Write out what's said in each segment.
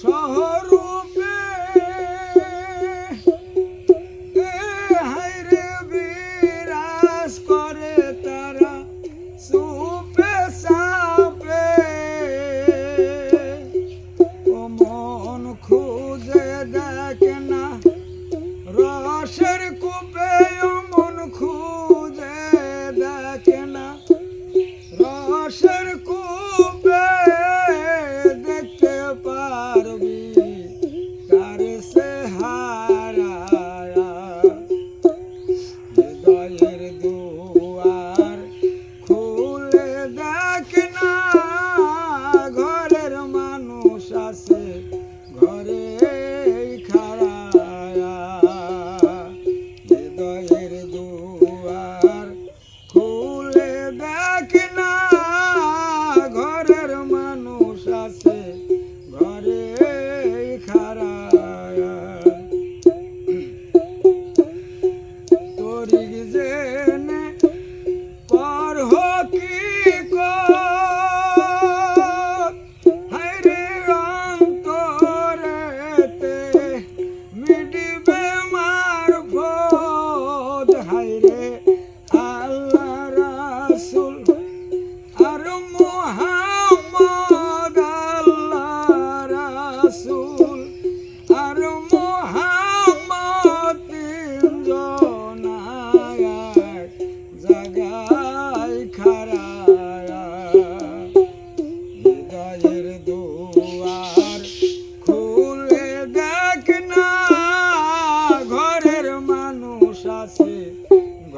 সহরূপে। এ হায়রে বিরাজ করে তারা সুপে সাপে। ও মন খুঁজে দেখে না রসের কূপে মন খুঁজে দেখে না দুয়ার খুলে দেখ না ঘরে।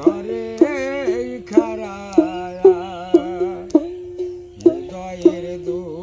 করে খারা দয়ের দূর